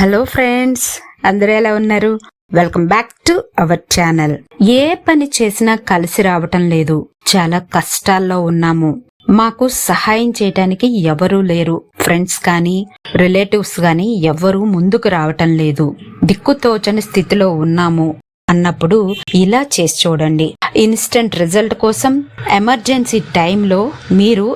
Hello friends అందరూ ఎలా ఉన్నారు? Welcome back to our channel. ఏ పని చేసినా కలిసి రావటం లేదు. చాలా కష్టాల్లో ఉన్నాము. మాకు సహాయం చేయటానికి ఎవరూ లేరు. ఫ్రెండ్స్ కానీ రిలేటివ్స్ కానీ ఎవరూ ముందుకు రావటం లేదు. దిక్కుతోచని స్థితిలో ఉన్నాము. అన్నప్పుడు ఇలా చేసి చూడండి. ఇన్స్టంట్ రిజల్ట్ కోసం ఎమర్జెన్సీ టైంలో మీరు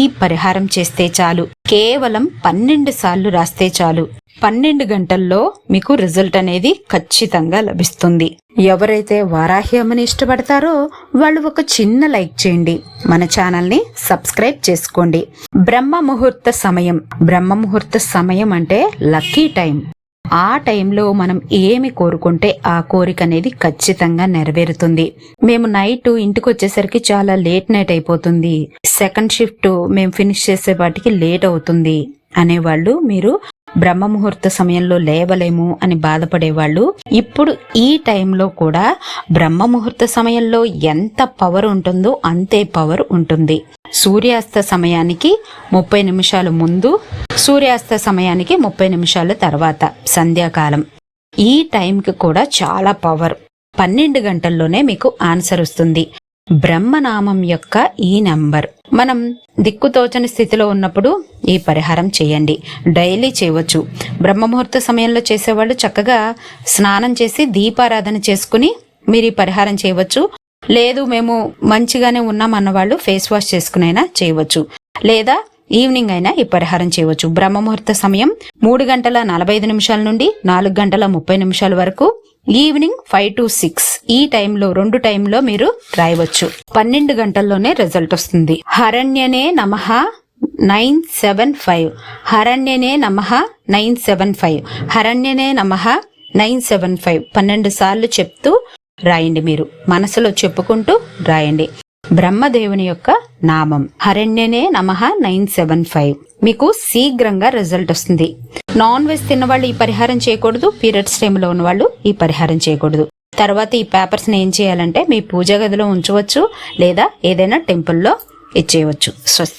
ఈ పరిహారం చేస్తే చాలు. కేవలం పన్నెండు సార్లు రాస్తే చాలు. పన్నెండు గంటల్లో మీకు రిజల్ట్ అనేది ఖచ్చితంగా లభిస్తుంది. ఎవరైతే వారాహ్యమని ఇష్టపడతారో వాళ్ళు ఒక చిన్న లైక్ చేయండి. మన ఛానల్ని సబ్స్క్రైబ్ చేసుకోండి. బ్రహ్మ ముహూర్త సమయం. బ్రహ్మ ముహూర్త సమయం అంటే లక్కీ టైం. ఆ టైంలో మనం ఏమి కోరుకుంటే ఆ కోరిక అనేది ఖచ్చితంగా నెరవేరుతుంది. మేము నైట్ ఇంటికి వచ్చేసరికి చాలా లేట్ నైట్ అయిపోతుంది. సెకండ్ షిఫ్ట్ మేము ఫినిష్ చేసే వాటికి లేట్ అవుతుంది అనేవాళ్ళు మీరు బ్రహ్మ ముహూర్త సమయంలో లేవలేము అని బాధపడేవాళ్ళు ఇప్పుడు ఈ టైంలో కూడా బ్రహ్మ ముహూర్త సమయంలో ఎంత పవర్ ఉంటుందో అంతే పవర్ ఉంటుంది. సూర్యాస్త సమయానికి ముప్పై నిమిషాలు ముందు సూర్యాస్త సమయానికి ముప్పై నిమిషాల తర్వాత సంధ్యాకాలం. ఈ టైంకి కూడా చాలా పవర్. పన్నెండు గంటల్లోనే మీకు ఆన్సర్ వస్తుంది. బ్రహ్మనామం యొక్క ఈ నంబర్. మనం దిక్కుతోచని స్థితిలో ఉన్నప్పుడు ఈ పరిహారం చేయండి. డైలీ చేయవచ్చు. బ్రహ్మముహూర్త సమయంలో చేసేవాళ్ళు చక్కగా స్నానం చేసి దీపారాధన చేసుకుని మీరు ఈ పరిహారం చేయవచ్చు. లేదు మేము మంచిగానే ఉన్నాం అన్నవాళ్ళు ఫేస్ వాష్ చేసుకునైనా చేయవచ్చు. లేదా ఈవినింగ్ అయినా ఈ పరిహారం చేయవచ్చు. బ్రహ్మముహూర్త సమయం మూడు గంటల నలభై ఐదు నిమిషాల నుండి నాలుగు గంటల ముప్పై నిమిషాల వరకు. Evening five to six. ఈ టైంలో రెండు టైంలో మీరు రాయవచ్చు. పన్నెండు గంటల్లోనే రిజల్ట్ వస్తుంది. హరణ్యనే నమః నైన్ సెవెన్ ఫైవ్. హరణ్యనే నమః నైన్ సెవెన్ ఫైవ్. హరణ్యనే నమః నైన్ సెవెన్ ఫైవ్. పన్నెండు సార్లు చెప్తూ రాయండి మీరు. మనసులో చెప్పుకుంటూ రాయండి. బ్రహ్మదేవుని యొక్క నామం. హరణ్యనే నమః నైన్ సెవెన్ ఫైవ్. మీకు శీఘ్రంగా రిజల్ట్ వస్తుంది. నాన్ వెజ్ తిన్నవాళ్ళు ఈ పరిహారం చేయకూడదు. పీరియడ్స్ టైంలో ఉన్న వాళ్ళు ఈ పరిహారం చేయకూడదు. తర్వాత ఈ పేపర్స్ని ఏం చేయాలంటే మీ పూజ గదిలో ఉంచవచ్చు లేదా ఏదైనా టెంపుల్లో ఇచ్చేయవచ్చు. స్వస్తి